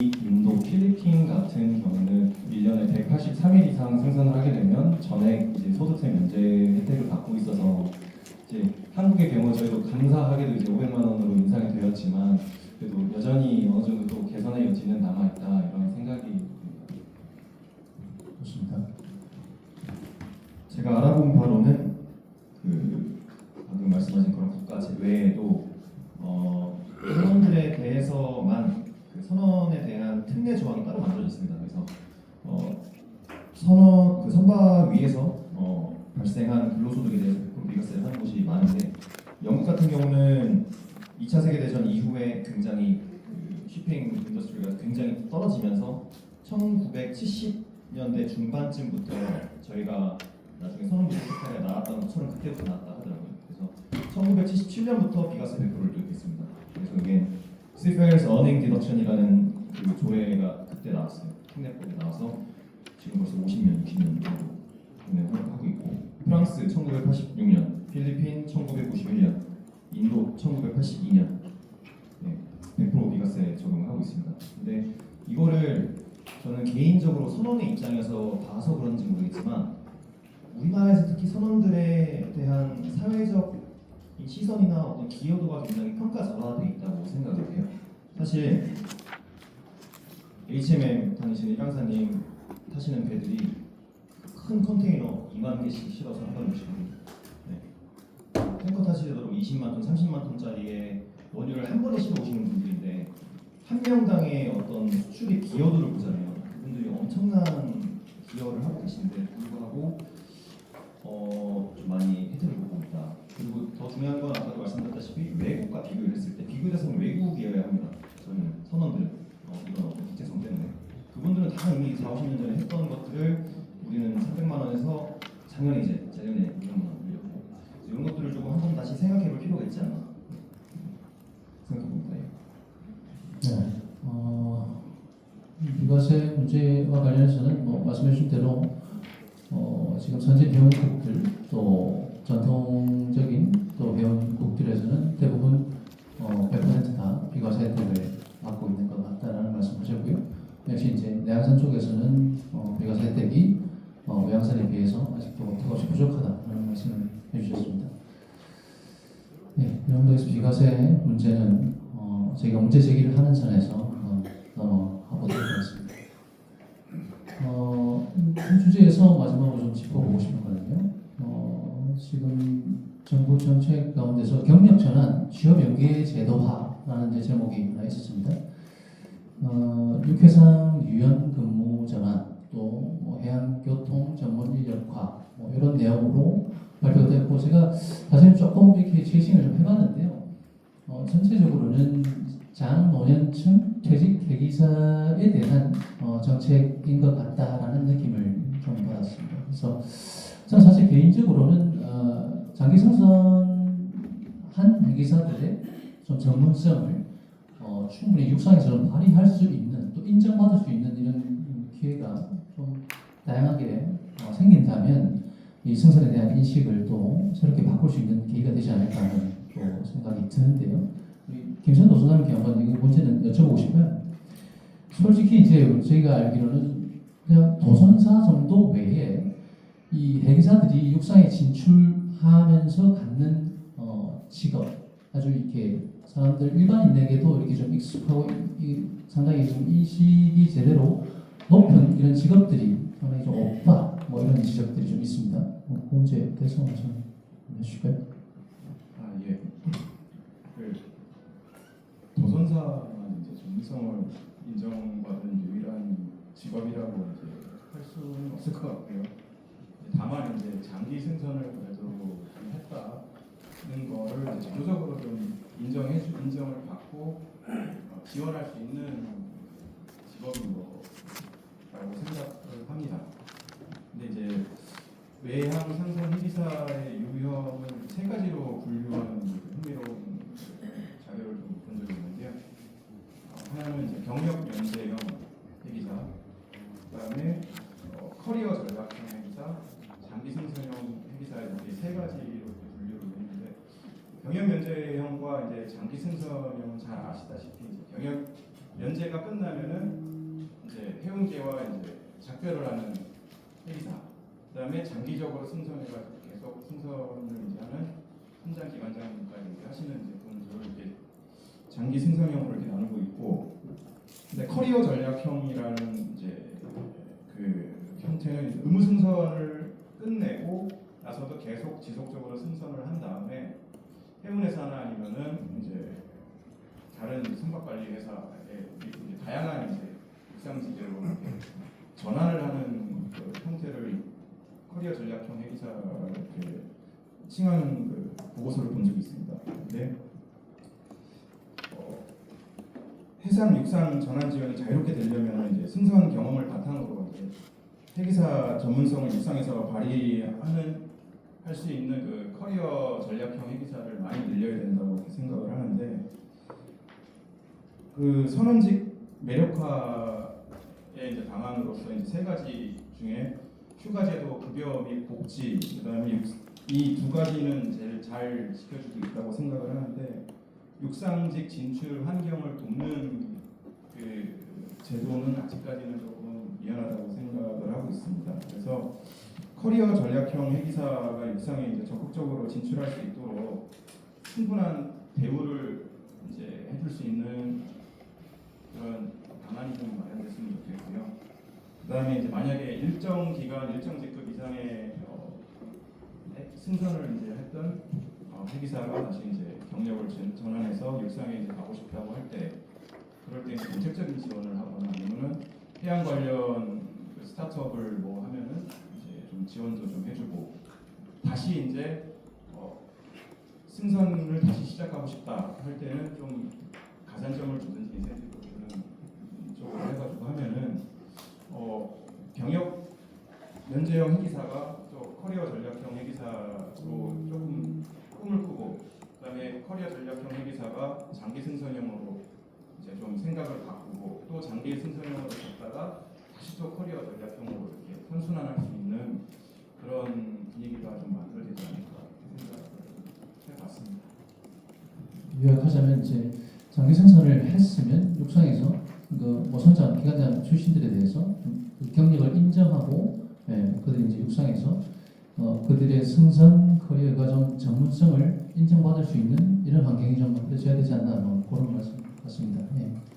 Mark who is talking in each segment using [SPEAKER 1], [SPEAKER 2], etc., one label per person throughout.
[SPEAKER 1] 인도, 필리핀 같은 경우는 1년에 183일 이상 생산을 하게 되면 전액 이제 소득세 면제 혜택을 받고 있어서 이제 한국의 경우 저희도 감사하게도 이제 500만 원으로 인상이 되었지만 그래도 여전히 어느 정도 또 개선의 여지는 남아 있다 이런 생각이 듭니다.
[SPEAKER 2] 좋습니다.
[SPEAKER 3] 제가 알아본 바로는 그 방금 말씀하신 그런 국가 제 외에도 어, 선원들에 대해서만 그 선원에 대한 특례 조항이 따로 만들어졌습니다. 그래서 어, 선원 그 선박 위에서 어, 발생한 근로소득에 대해서 100% 비과세를 하는 곳이 많은데 영국 같은 경우는 2차 세계대전 이후에 굉장히 그 쇼핑 인더스트리가 굉장히 떨어지면서 1970년대 중반쯤부터 저희가 나중에 선언 비슷하게 나왔다는 것처럼 그때부터 나왔다 하더라고요. 그래서 1977년부터 비과세 100%를 도입했습니다. 그래서 이게 Seafarers Earning Deduction이라는 그 조례가 그때 나왔어요. 특례법이 나와서 지금 벌써 50년, 60년 정도 하고 있고 프랑스 1986년, 필리핀 1991년, 인도 1982년 네, 100% 비과세 적용하고 있습니다. 근데 이거를 저는 개인적으로 선원의 입장에서 봐서 그런지 모르겠지만 우리나라에서 특히 선원들에 대한 사회적 이 시선이나 어떤 기여도가 굉장히 평가절하돼 있다고 생각을 해요. 사실 HMM 다니시는 일강사님 타시는 배들이 큰 컨테이너 2만 개씩 실어서 한 오시고 네. 탱커 타시더라도 20만 톤, 30만 톤짜리의 원유를 한 번에 실어 오시는 분들인데 한 명당의 어떤 수출의 기여도를 보잖아요. 그분들이 엄청난 기여를 하고 계신데 불구하고 어, 좀 많이 혜택을 보고 있다. 그리고 더 중요한 건 아까도 말씀드렸다시피 외국과 비교를 했을 때 비교 대상은 외국이어야 합니다. 저는 선원들 어, 이런 국제성 때문에 그분들은 다 이미 4, 50년 전에 했던 것들을 우리는 300만 원에서 작년에 이제 작년에 200만 원 올렸고 이런 것들을 조금 한 번 다시 생각해볼 필요가 있지 않나 생각해봅니다. 예.
[SPEAKER 2] 네. 어, 이 비과세 문제와 관련해서는 뭐 말씀해 주신 대로 어, 지금 선진 회원국들 또 전통적인 또 회원국들에서는 대부분 어, 100%다 비과세 혜택을 받고 있는 것 같다라는 말씀하셨고요. 역시 이제 내양산 쪽에서는 어, 비과세 혜택이 어, 외양산에 비해서 아직도 턱없이 부족하다라는 말씀을 해주셨습니다. 네, 이 정도에서 비과세 문제는 어, 저희가 문제 제기를 하는 선에서 한번 넘어가 보도록 하겠습니다. 어, 이 주제에서 마지막으로 좀 짚어보고 싶은 거는요. 어, 지금 정부 정책 가운데서 경력 전환, 취업 연계 제도화라는 제목이 하나 있었습니다. 어, 육해상 유연 근무 전환, 또 뭐 해양 교통 전문 인력화 뭐 이런 내용으로 발표됐고 제가 사실 조금 이렇게 체싱을 좀 해봤는데요. 어, 전체적으로는 장노년층 퇴직 대기사에 대한 어, 정책인 것 같다라는 느낌을 좀 받았습니다. 그래서 저는 사실 개인적으로는 어, 장기 생선한 대기사들의 좀 전문성을 어, 충분히 육상에서 좀 발휘할 수 있는 또 인정받을 수 있는 이런 기회가 좀 다양하게 어, 생긴다면 이 승선에 대한 인식을 또 새롭게 바꿀 수 있는 계기가 되지 않을까 하는 또 생각이 드는데요. 김선 도서관님께 한번 이 문제는 여쭤보고 싶어요. 솔직히 이제 저희가 알기로는 그냥 도선사 정도 외에 이 대기사들이 육상에 진출 하면서 갖는 어, 직업 아주 이렇게 사람들 일반인에게도 이렇게 좀 익숙하고 이, 이 상당히 좀 인식이 제대로 높은 이런 직업들이 상당히 좀 없다 뭐 이런 지적들이 좀 있습니다. 문제에 대해서 좀 해주실까요?
[SPEAKER 4] 아 예. 그 도선사만 이제 전문성을 인정받은 유일한 직업이라고 이제 할 수는 없을 것 같고요. 다만 이제 장기 승선을 그래도 좀 했다는 거를 이제 제도적으로 좀 인정해 주 인정을 받고 어, 지원할 수 있는 직업인 거라고 생각을 합니다. 근데 이제 외항 상선 해기사의 유형은 세 가지로 분류하는 흥미로운 자료를 좀 본 적이 있는데요. 어, 하나는 이제 경력 연재형 해기사, 그다음에 어, 커리어 전략형 해기사, 장기 승선형 해기사 이렇게 세 가지로 분류를 했는데 경력 연재형과 이제 장기 승선형은 잘 아시다시피 이제 경력 면제가 끝나면은 이제 해운계와 이제 작별을 하는 회의사. 그다음에 장기적으로 승선해가지고 계속 승선을 이제 하는 현장 기관장까지 이렇게 하시는 이제 분들을 이렇게 장기 승선형으로 이렇게 나누고 있고, 근데 커리어 전략형이라는 이제 그 형태는 이제 의무 승선을 끝내고 나서도 계속 지속적으로 승선을 한 다음에 해운회사나 아니면은 이제 다른 선박관리 회사에 이제 다양한 이제 육상지대로 전환을 하는 그 형태를 커리어 전략형 회계사 이렇게 칭하는 그 보고서를 본 적이 있습니다. 어, 해상 육상 전환 지원이 자유롭게 되려면 이제 승선 경험을 바탕으로 이제 회계사 전문성을 육상에서 발휘하는 할 수 있는 그 커리어 전략형 회계사를 많이 늘려야 된다고 생각을 하는데 그 선언직 매력화의 이제 방안으로서 이제 세 가지 중에 휴가제도, 급여 및 복지, 그다음에 이 두 가지는 제일 잘 지켜주고 있다고 생각을 하는데 육상직 진출 환경을 돕는 그 제도는 아직까지는 조금 미안하다고 생각을 하고 있습니다. 그래서 커리어 전략형 회기사가 육상에 이제 적극적으로 진출할 수 있도록 충분한 대우를 이제 해줄 수 있는 그런 방안이 좀 마련됐으면 좋겠고요. 그다음에 이제 만약에 일정 기간 일정 직급 이상의 어, 해- 승선을 이제 했던 어, 회기사가 다시 이제 경력을 전- 전환해서 육상에 이제 가고 싶다고 할 때 그럴 때 정책적인 지원을 하거나 아니면은 해양 관련 그 스타트업을 뭐좀 지원도 좀 해주고 다시 이제 어, 승선을 다시 시작하고 싶다 할 때는 좀 가산점을 주든지 인센티브를 주는 쪽으로 해가지고 하면은 어, 경력 면제형 회기사가 또 커리어 전략형 회기사로 조금 꿈을 꾸고 그다음에 커리어 전략형 회기사가 장기 승선형으로 이제 좀 생각을 바꾸고 또 장기 승선형으로 갔다가 또 커리어 전략형으로 이렇게 선순환할 수 있는 그런 분위기가 좀 만들어지지 않을까 생각을 해봤습니다.
[SPEAKER 2] 요약하자면 이제 장기 생산을 했으면 육상에서 그뭐 선장 기관장 출신들에 대해서 그 경력을 인정하고 예, 그들이 이제 육상에서 어, 그들의 승선 커리어 과정 전문성을 인정받을 수 있는 이런 환경이 좀 만들어져야 되지 않나 뭐 그런 말씀 같습니다. 예.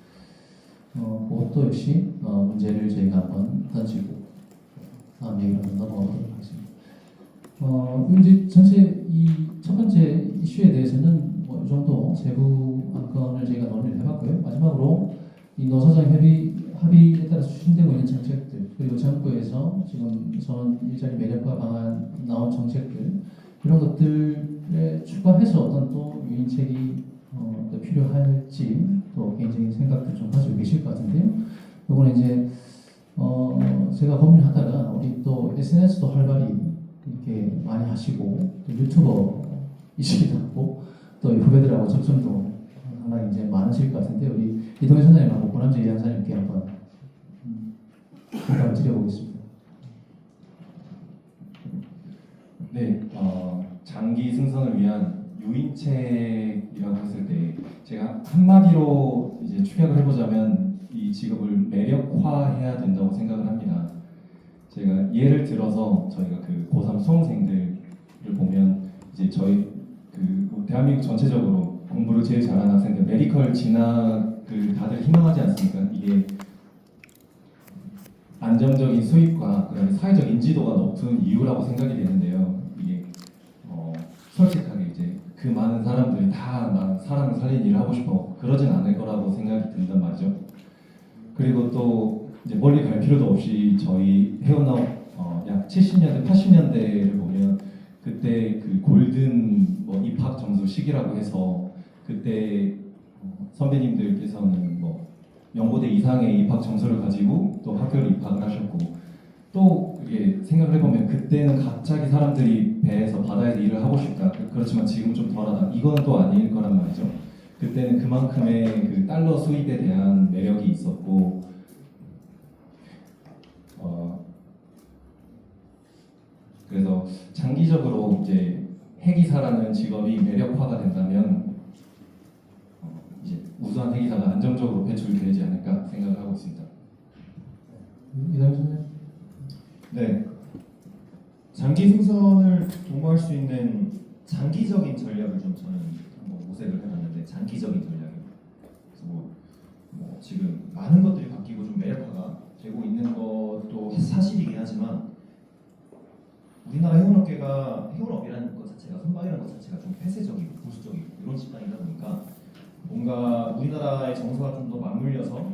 [SPEAKER 2] 어, 그것도 역시 어, 문제를 저희가 한번 던지고 다음 얘기로 한번 넘어가 보도록 하겠습니다. 어, 이제 전체 이 첫 번째 이슈에 대해서는 뭐 이 정도 세부 안건을 저희가 논의를 해봤고요. 마지막으로 이 노사정 협의 합의에 따라 추진되고 있는 정책들 그리고 정부에서 지금 선언 일자리 매력화 방안 나온 정책들 이런 것들에 추가해서 어떤 또 유인책이 어, 또 필요할지 또 개인적인 생각들 좀 가지고 계실 것 같은데요. 이거는 이제 어, 제가 고민하다가 우리 또 SNS도 활발히 이렇게 많이 하시고 또 유튜버이시기도 하고 또 후배들하고 접점도 하나 이제 많으실 것 같은데 우리 이동현 선생님하고 고남재 이한사님께 한번 음, 부탁을 드려보겠습니다.
[SPEAKER 1] 네, 어, 장기 승선을 위한 유인책이라고 했을 때 제가 한마디로 이제 축약을 해보자면 이 직업을 매력화해야 된다고 생각을 합니다. 제가 예를 들어서 저희가 그 고3 수험생들을 보면 이제 저희 그뭐 대한민국 전체적으로 공부를 제일 잘하는 학생들 메디컬 진학을 다들 희망하지 않습니까? 이게 안정적인 수입과 그다음에 사회적 인지도가 높은 이유라고 생각이 되는데요. 이게 어, 그 많은 사람들이 다난 사람을 살리는 일을 하고 싶어 그러진 않을 거라고 생각이 든단 말이죠. 그리고 또 이제 멀리 갈 필요도 없이 저희 헤어나온 어, 약 70년대, 80년대를 보면 그때 그 골든 뭐 입학 점수 시기라고 해서 그때 어, 선배님들께서는 뭐 연고대 이상의 입학 점수를 가지고 또 학교를 입학을 하셨고 또 이게 생각을 해보면 그때는 갑자기 사람들이 배에서 바다에서 일을 하고 싶다. 그- 그렇지만 지금 좀 덜하다. 이거는 또 아닐 거란 말이죠. 그때는 그만큼의 그 달러 수입에 대한 매력이 있었고 어 그래서 장기적으로 이제 해기사라는 직업이 매력화가 된다면 어, 이제 우수한 회계사가 안정적으로 배출되지 않을까 생각을 하고 있습니다.
[SPEAKER 2] 이달 선생
[SPEAKER 3] 네. 장기 생선을 도모할 수 있는 장기적인 전략을 좀 저는 한번 모색을 해봤는데 장기적인 전략입니다. 그래서 뭐, 뭐 지금 많은 것들이 바뀌고 좀 매력화가 되고 있는 것도 사실이긴 하지만 우리나라 해운업계가 해운업이라는 것 자체가 선박이라는 것 자체가 좀 폐쇄적이고 보수적이고 이런 집단이다 보니까 뭔가 우리나라의 정서가 좀 더 맞물려서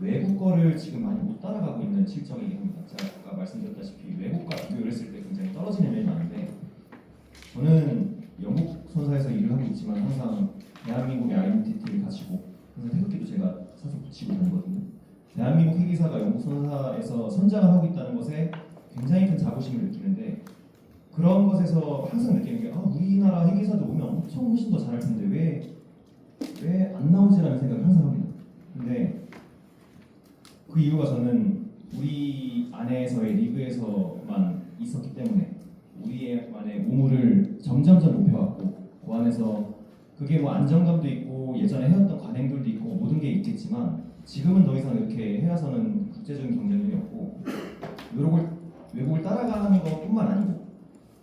[SPEAKER 3] 외국 거를 지금 많이 못 따라가고 있는 실정이긴 합니다. 제가 말씀드렸다시피 외국과 비교를 했을 때 굉장히 떨어지는 면이 많은데 저는 영국 선사에서 일을 하고 있지만 항상 대한민국의 아이덴티티를 가지고 항상 태극기도 제가 사서 붙이고 다니거든요. 대한민국 회계사가 영국 선사에서 선장을 하고 있다는 것에 굉장히 큰 자부심을 느끼는데 그런 것에서 항상 느끼는 게 아, 우리나라 회계사도 오면 엄청 훨씬 더 잘할 텐데 왜 왜 안 나오지라는 생각을 항상 합니다. 근데 그 이유가 저는 우리 안에서의 리그에서만 있었기 때문에 우리만의 우물을 점점점 높여왔고 그 안에서 그게 뭐 안정감도 있고 예전에 해왔던 관행들도 있고 모든 게 있겠지만 지금은 더 이상 이렇게 해와서는 국제적인 경쟁력이 없고 외국을 외국을 따라가는 것뿐만 아니고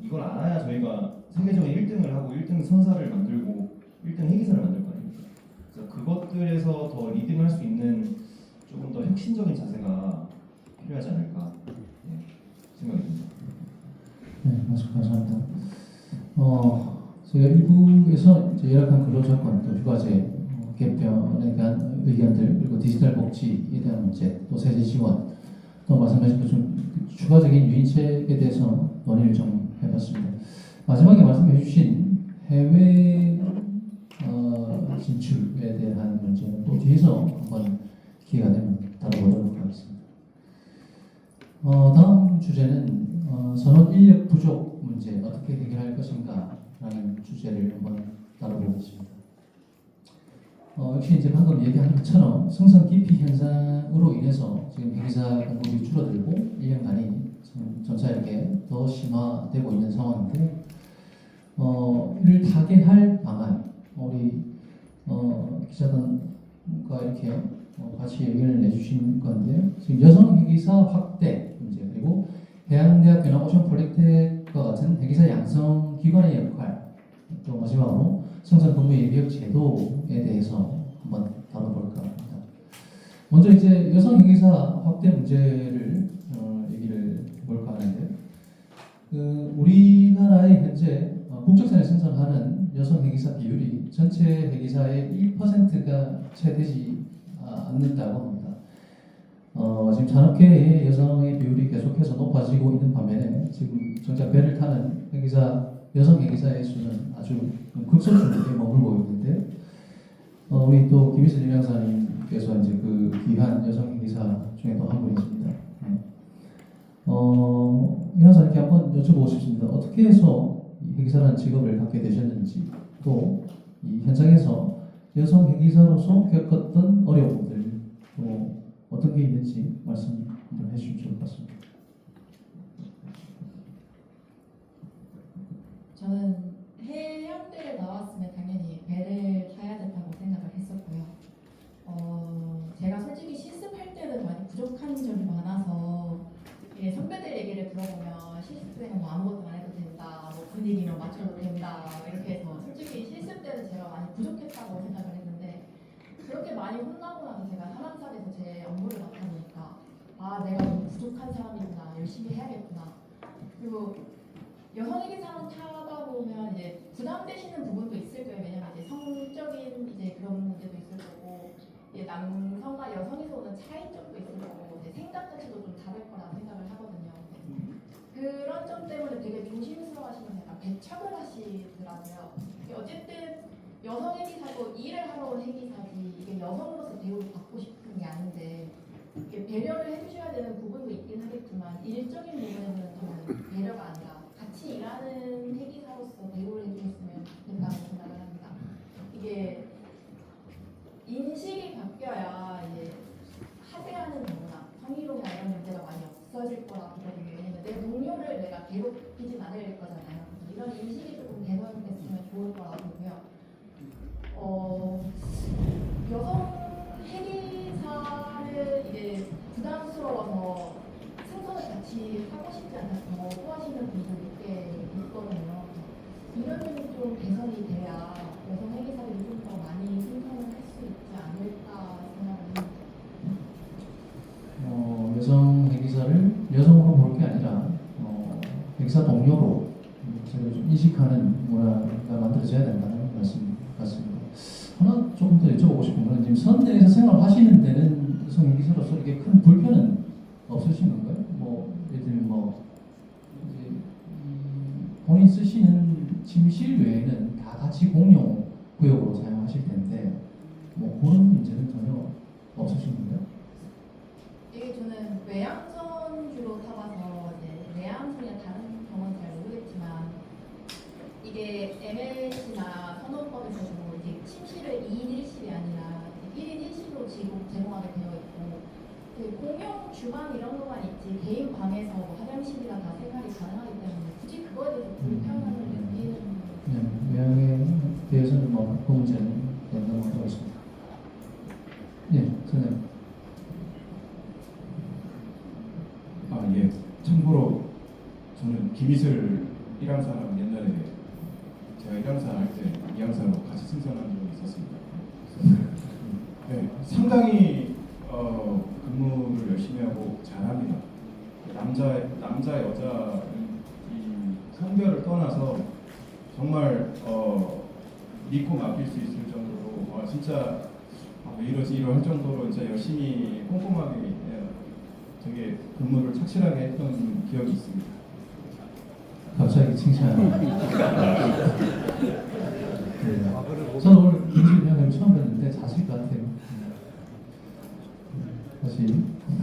[SPEAKER 3] 이걸 알아야 저희가 세계적인 1등을 하고 1등 선사를 만들고 1등 회계사를 만들 거 아닙니까? 그래서 그것들에서 더 리딩할 수 있는 조금 더 혁신적인 자세가 필요하지 않을까 네, 생각이 듭니다.
[SPEAKER 2] 네, 감사합니다. 어, 저희가 일부에서 이제 열악한 근로조건, 또 휴가제 어, 개편에 대한 의견들, 그리고 디지털 복지에 대한 문제, 또 세제 지원, 또 말씀하신 것좀 추가적인 유인책에 대해서 논의를 좀 해봤습니다. 마지막에 말씀해 주신 해외 어, 진출에 대한 문제는 또 뒤에서 한번 기회가 되면 다뤄보도록 하겠습니다. 어, 다음 주제는 어, 선원 인력 부족 문제 어떻게 해결할 것인가 라는 주제를 한번 다뤄보겠습니다. 어, 역시 이제 방금 얘기한 것처럼 승선 기피 현상으로 인해서 지금 회계사 공급이 줄어들고 인력난이 지금 점차 이렇게 더 심화되고 있는 상황인데 어, 이를 타개할 방안 우리 어, 기자단과 이렇게 어, 같이 의견을 내주신 건데요. 지금 여성 회계사 확대 문제 그리고 대한대학교나 오션 폴리텍과 같은 회계사 양성 기관의 역할 또 마지막으로 승선 근무 예비역 제도에 대해서 한번 다뤄볼까 합니다. 먼저 이제 여성 회계사 확대 문제를 어, 얘기를 해볼까 하는데요. 그 우리나라의 현재 어, 국적선에 승선하는 여성 회계사 비율이 전체 회계사의 1%가 채 되지 아, 않는다고 합니다. 어, 지금 산업계의 여성의 비율이 계속해서 높아지고 있는 반면에 지금 정작 배를 타는 회계사 여성 회계사의 수는 아주 극소수에 머물고 있는데 어, 우리 또 김희슬 임양사님께서 이제 그 귀한 여성 회계사 중에 또 한 분이십니다. 네. 어, 임양사님께 한번 여쭤보고 싶습니다. 어떻게 해서 이 회계사라는 직업을 갖게 되셨는지 또 이 현장에서 여성 회계사로서 겪었던 어려움들 또 어떤 게 있는지 말씀 한번 해주시면 좋을 것 같습니다.
[SPEAKER 5] 저는 해양대에 나왔으면 당연히 배를 타야 된다고 생각을 했었고요. 어, 제가 솔직히 실습할 때는 많이 부족한 점이 많아서 이게 선배들 얘기를 들어보면 실습 때는 뭐 아무것도 안 해도 된다, 뭐 분위기만 맞춰도 된다 뭐 이렇게 해서 솔직히 실습 때는 제가 많이 부족했다고 생각을 했는데 그렇게 많이 혼나고 나서 제가 사람살에서 제 업무를 맡아 보니까 아 내가 너무 부족한 사람이구나 열심히 해야겠구나 그리고 여성에게 사람 타다 보면 이제 부담되시는 부분도 있을 거예요. 왜냐면 이제 성적인 이제 그런 문제도 있을 거고, 이제 남성과 여성에서 오는 차이점도 있을 거고, 이제 생각 자체도 좀 다를 거라 생각을 하거든요. 그런 점 때문에 되게 조심스러워하시면 약간 배척을 하시더라고요. 어쨌든 여성 회기사고 일을 하러 온 회기사지 이게 여성으로서 대우를 받고 싶은 게 아닌데 이렇게 배려를 해주셔야 되는 부분도 있긴 여성 행위사를 이제 부담스러워서 생선을 같이 하고 싶지 않아서 거부하시는 분들이 꽤 있거든요. 이런 좀 개선이 돼야 여성 행위사를 좀 더 많이 승선을 할 수 있지 않을까 생각합니다.
[SPEAKER 2] 어, 여성 행위사를 여성으로 볼 게 아니라 어, 행사 동료로 제가 좀 인식하는 문화가 만들어져야 된다는 말씀 같습니다. 하나 조금 더 여쭤보고 싶은 거는 지금 선대에서 생활하시는 데는 여성 회계사로서 이렇게 큰 불편은 없으신 건가요? 뭐 예를 들면 뭐 이제 이 본인 쓰시는 침실 외에는 다 같이 공용 구역으로 사용하실 텐데 뭐 그런 문제는 전혀 없으신 건가요?
[SPEAKER 5] 이게 저는 외양선 주로 타봐서 이제 내양선이나 다른 경우는 잘 모르겠지만 이게 MLC나 선호법에서 침실을 2인 1실이 아니라 1인 1실로 제공하게 되어 있고 그 공용 주방 이런 것만 있지 개인 방에서 뭐 화장실이랑 다 생활이 가능하기 때문에 굳이 그거에 대해서 불편함을 느끼는
[SPEAKER 2] 네, 외양에 대해서는 뭐그 문제는 넘어가도록 하겠습니다. 네, 선생님.
[SPEAKER 4] 아 예. 참고로 저는 김이슬 1항사랑 옛날에 제가 1항사 할때 2항사로 같이 승선한 있었습니다. 네, 상당히 어, 근무를 열심히 하고 잘합니다. 남자 남자 여자 이 성별을 떠나서 정말 어, 믿고 맡길 수 있을 정도로 와 진짜 아, 왜 이러지 이러 할 정도로 진짜 열심히 꼼꼼하게 예, 되게 근무를 착실하게 했던 기억이 있습니다.
[SPEAKER 2] 갑자기 칭찬. 네. 저는 오늘 처음 뵀는데 자식 같아요. 다시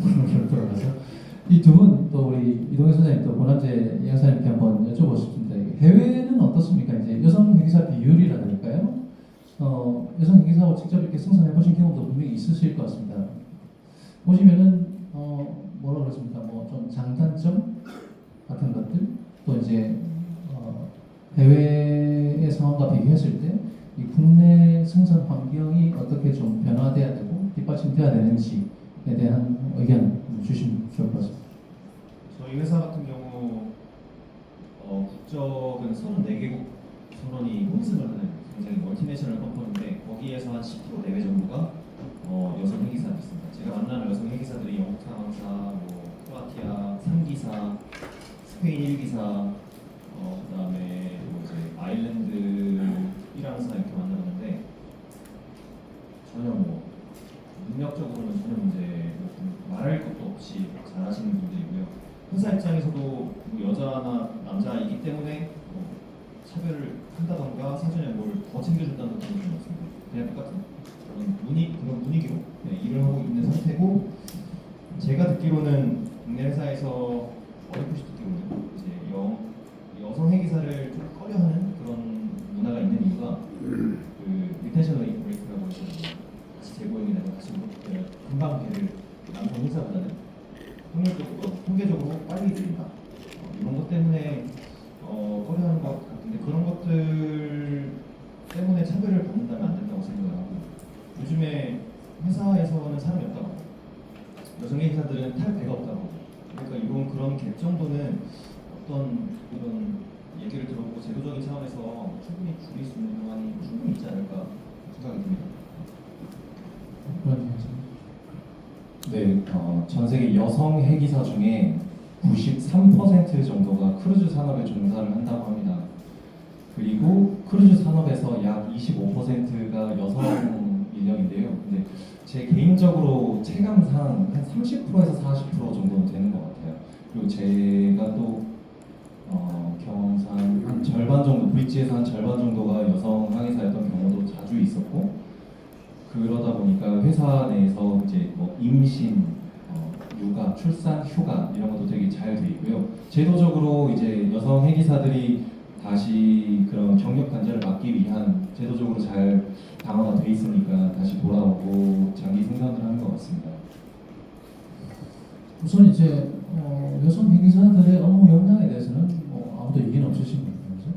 [SPEAKER 2] 본론으로 돌아가서 이 두 분 또 우리 이동현 선생님 또 고남재 양사님께 한번 여쭤보고 싶습니다. 해외는 어떻습니까? 이제 여성 회계사 비율이라든가요. 어, 여성 회계사하고 직접 이렇게 승선해 보신 경험도 분명히 있으실 것 같습니다. 보시면은 어, 뭐라 그랬습니까? 뭐 좀 장단점 같은 것들 또 이제 어, 해외의 상황과 비교했을 때이 국내 생산 환경이 어떻게 좀 변화돼야 되고 뒷받침돼야 되는지에 대한 의견 주시면 좋을 것 같습니다.
[SPEAKER 3] 저희 회사 같은 경우 어, 국적은 34개국 선원이 혼승을 하는 굉장히 멀티내셔널 컴퍼니인데 거기에서 한 10% 내외 정도가 어, 여성 회계사들이 있습니다. 제가 만나는 여성 회계사들이 영국 상황사, 뭐 크로아티아 3기사, 스페인 1기사, 어, 그다음에 뭐 이제 아일랜드 1항사 이렇게 만나봤는데 전혀 뭐 능력적으로는 전혀 문제 뭐 말할 것도 없이 잘하시는 분들이고요. 회사 입장에서도 뭐 여자나 남자이기 때문에 뭐 차별을 한다던가 사전에 뭘 더 챙겨준다는 느낌이 좀 없습니다. 그냥 똑같은 그런 분위 그런 분위기로 네, 일을 하고 있는 상태고 제가 듣기로는 국내 회사에서 어렴풋이 듣기로는 이제 여, 여성 회계사를 좀 꺼려하는 그런 문화가 있는 이유가 그 레이트 브레이크라고 해서 같이 재고용이 되면 같이 금방 배를 남성 회사보다는 통계적으로 빨리 들린다 어, 이런 것 때문에 어, 꺼려하는 것 같은데 그런 것들 때문에 차별을 받는다면 안 된다고 생각을 하고 요즘에 회사에서는 사람이 없다고 여성 회사들은 탈 배가 없다고 그러니까 이런 그런 갭 정도는 어떤 이런 얘기를 들어보고 제도적인 차원에서 충분히 줄일 수 있는 방안이 충분히 있지 않을까 생각이 듭니다.
[SPEAKER 2] 말씀.
[SPEAKER 1] 네, 어, 전 세계 여성 회기사 중에 93% 정도가 크루즈 산업에 종사를 한다고 합니다. 그리고 크루즈 산업에서 약 25%가 여성 인력인데요. 근데 제 개인적으로 체감상 한 30%에서 40% 정도는 되는 것 같아요. 그리고 제가 또 어, 경험상 한 절반 정도, 브릿지에서 한 절반 정도가 여성 항해사였던 경우도 자주 있었고 그러다 보니까 회사 내에서 이제 뭐 임신, 어, 육아, 출산, 휴가 이런 것도 되게 잘 돼 있고요. 제도적으로 이제 여성 회계사들이 다시 그런 경력 단절을 막기 위한 제도적으로 잘 강화가 돼 있으니까 다시 돌아오고 장기 생산을 하는 것 같습니다.
[SPEAKER 2] 우선 이제 어, 여성 회계사들의 업무 역량에 대해서는 뭐 아무도 얘기는 없으신 거죠.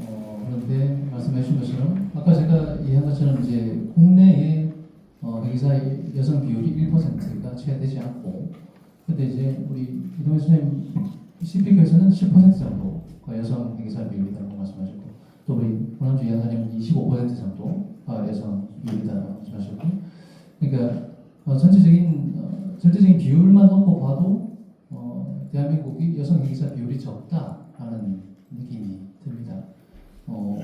[SPEAKER 2] 어, 그런데 말씀해 주신 것처럼 아까 제가 이해한 것처럼 이제 국내에 어, 회계사 여성 비율이 1%가 채되지 않고 근데 이제 우리 이동현 선생님 CP에서는 10% 정도 가 여성 회계사 비율이라고 말씀하셨고 또 우리 권한주 이하사님은 25% 정도가 여성 비율이라고 말씀하셨고 그러니까 어, 전체적인 어, 전체적인 비율만 놓고 봐도 어, 대한민국이 여성 회계사 비율이 적다라는 느낌이 듭니다. 어,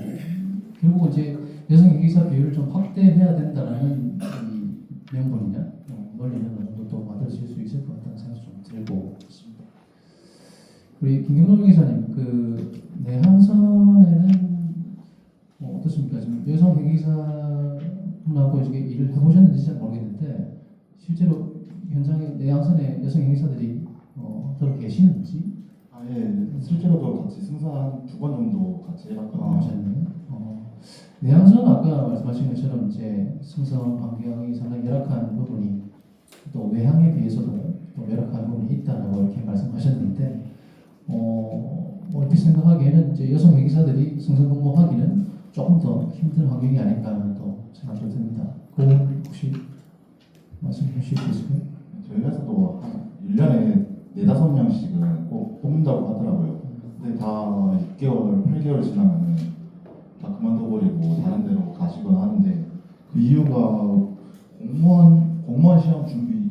[SPEAKER 2] 결국 이제 여성 회계사 비율을 좀 확대해야 된다라는 이 명분이나 어, 논리는 어느 정도 또 만들어질 수 있을 것 같다는 생각이 좀 들고 있습니다. 우리 김경록 기사님, 그 내한선에는 뭐 어떻습니까? 지금 여성 회계사분하고 이렇게 일을 해보셨는지 잘 모르겠는데 실제로 현장에 내한선에 여성 회계사들이 어, 들어 계시는지
[SPEAKER 6] 아 예 실제로도 같이 승산 두번 정도 같이 해봤거든요.
[SPEAKER 2] 하셨네요. 어, 내향선 아까 말씀하신 것처럼 이제 승선 환경이 상당히 열악한 부분이 또 외향에 비해서도 또 열악한 부분이 있다라고 이렇게 말씀하셨는데 어, 뭐 이렇게 생각하기에는 이제 여성 회계사들이 승선 근무하기는 조금 더 힘든 환경이 아닌가 하는 또 생각이 듭니다. 그 혹시 말씀해 주실 수 있을까요?
[SPEAKER 6] 저희 회사도 한 1년에 네다섯 명씩은 꼭 뽑는다고 하더라고요. 근데 다 6개월, 8개월 지나면은 다 그만둬버리고 다른 데로 가시거나 하는데 그 이유가 공무원, 공무원 시험 준비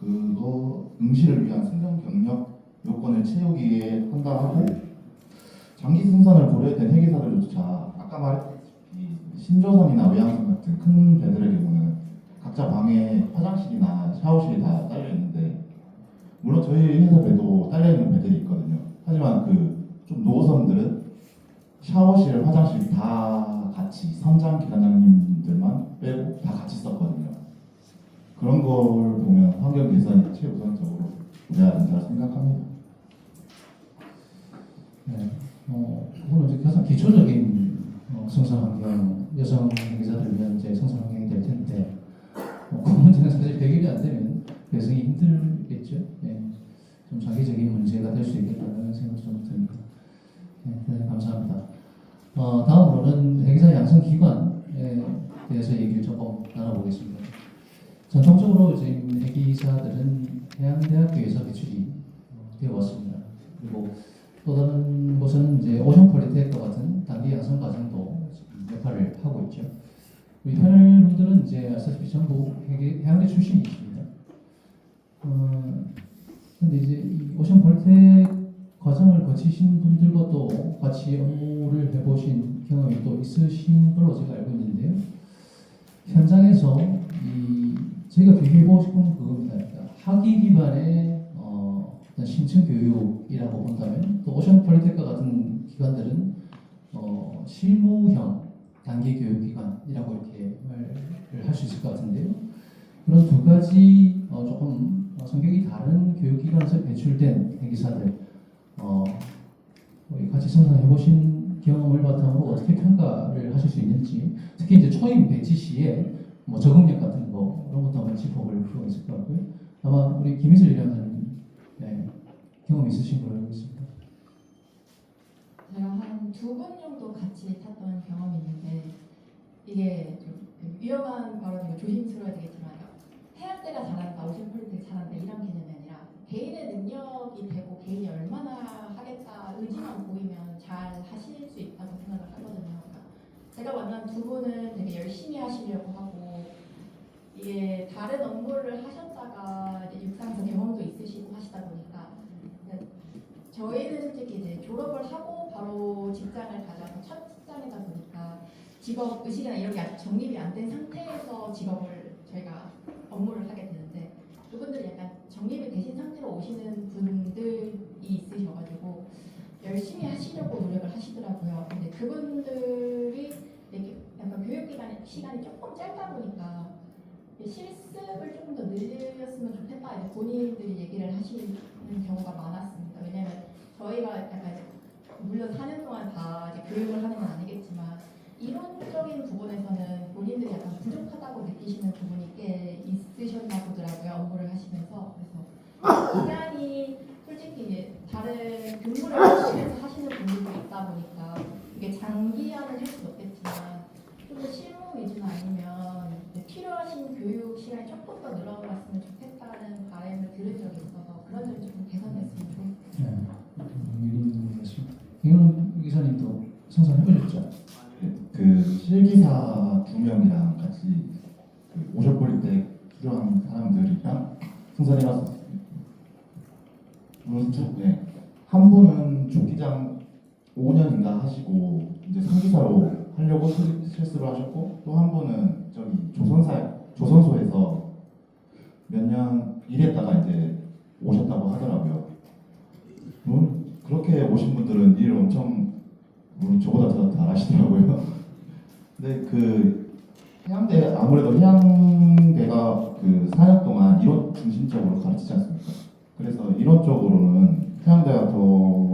[SPEAKER 6] 그거 응시를 위한 승정 경력 요건을 채우기에 한다 하고 장기 승선을 고려했던 회계사들조차 아까 말했다시피 신조선이나 외양선 같은 큰 배들의 경우는 각자 방에 화장실이나 샤워실이 다 딸려 있는데 물론 저희 회사 배도 딸려 있는 배들이 있거든요. 하지만 그 좀 노선들은 샤워실, 화장실 다 같이 선장 기관장님들만 빼고 다 같이 썼거든요. 그런 걸 보면 환경 개선이 최우선적으로 돼야 된다고 생각합니다.
[SPEAKER 2] 네, 어, 그거는 이제 가장 기초적인 어, 생산 환경, 여성 회계사들 위한 이제 생산 환경이 될 텐데, 어, 그 문제는 사실 해결이 안 되면 배송이 힘들겠죠. 네, 좀 장기적인 문제가 될 수 있겠다는 생각이 좀 듭니다. 네, 대단히 감사합니다. 어, 다음으로는 회계사 양성 기관에 대해서 얘기를 조금 나눠보겠습니다. 전통적으로 지금 회계사들은 해양대학교에서 배출이 어, 되어 왔습니다. 그리고 또 다른 곳은 이제 오션 폴리텍과 같은 단기 양성 과정도 역할을 하고 있죠. 우리 패널 분들은 이제 아시다시피 전부 해양대 출신이십니다. 어, 근데 이제 이 오션 폴리텍 과정을 거치신 분들과 또 같이 업무를 해보신 경험이 또 있으신 걸로 제가 알고 있는데요. 현장에서 이 저희가 비교해보고 싶은 그겁니다. 그러니까 학위 기반의 신청 교육이라고 본다면 또 오션 폴리텍과 같은 기관들은 어, 실무형 단기 교육 기관이라고 이렇게 말을 할 수 있을 것 같은데요. 그런 두 가지 어, 조금 어, 성격이 다른 교육 기관에서 배출된 회계사들 어, 같이 생각해 보신 경험을 바탕으로 어떻게 평가를 하실 수 있는지 특히 이제 초임 배치 시에 뭐 적응력 같은 거 그런 것도 한번 짚어볼 필요가 있을 것 같고요. 아마 우리 김희슬 네, 경험 있으신 걸로 알고 있습니다.
[SPEAKER 5] 제가 한 두 번 정도 같이 탔던 경험이 있는데 이게 좀그 위험한 발언이고 조심스러워야 되겠지만 해양대가 잘한다, 오션폴리텍 잘한다 이런 개념이 아니라 개인의 능력이 되고 개인이 얼마나 하겠다 의지만 보이면 잘 하실 수 있다고 생각을 하거든요. 그러니까 제가 만난 두 분은 되게 열심히 하시려고 하고 이게 다른 업무를 하셨다가 육상에서 경험도 있으시고 하시다 보니까 저희는 솔직히 이제 졸업을 하고 바로 직장을 가져서 첫 직장이다 보니까 직업 의식이나 이런 게 아직 정립이 안 된 상태에서 직업을 저희가 업무를 하게 되는데 그분들이 약간 정립이 되신 상태로 오시는 분들이 있으셔가지고 열심히 하시려고 노력을 하시더라고요. 근데 그분들이 약간 교육 기간 시간이 조금 짧다 보니까 실습을 조금 더 늘렸으면 좋겠다 본인들이 얘기를 하시는 경우가 많았습니다. 왜냐면 저희가 약간 물론 4년 동안 다 이제 교육을 하는 건 아니겠지만 이론적인 부분에서는 본인들이 약간 부족하다고 느끼시는 부분이 꽤 있으셨나 보더라고요 업무를 하시면서. 그래서 기간이 솔직히 이제 다른 근무를 하시면서 하시는 분들도 있다 보니까 이게 장기화는 할 수는 없겠지만 좀 더 실무 위주나 아니면 이제 필요하신 교육 시간이 조금 더 늘어갔으면 좋겠다는 바람을 들은 적이 있어서 그런 점이 조금 개선됐으면 좋겠어요.
[SPEAKER 2] 네. 유림 말씀. 이거는 기사님도 생산해보셨죠?
[SPEAKER 6] 그 실기사 두 명이랑 같이 그 오셔버릴 때 수료한 사람들이랑. 물론 쭉, 네. 한 분은 조기장 5년인가 하시고 이제 상기사로 하려고 실- 실습을 하셨고 또 한 분은 저기 조선사 조선소에서 몇 년 일했다가 이제 오셨다고 하더라고요. 그렇게 오신 분들은 일 엄청 물론 저보다 더 잘하시더라고요. 근데 그 해양대 아무래도 해양대가 그 4년 동안 이론 중심적으로 가르치지 않습니까? 그래서 이론적으로는 해양대가 더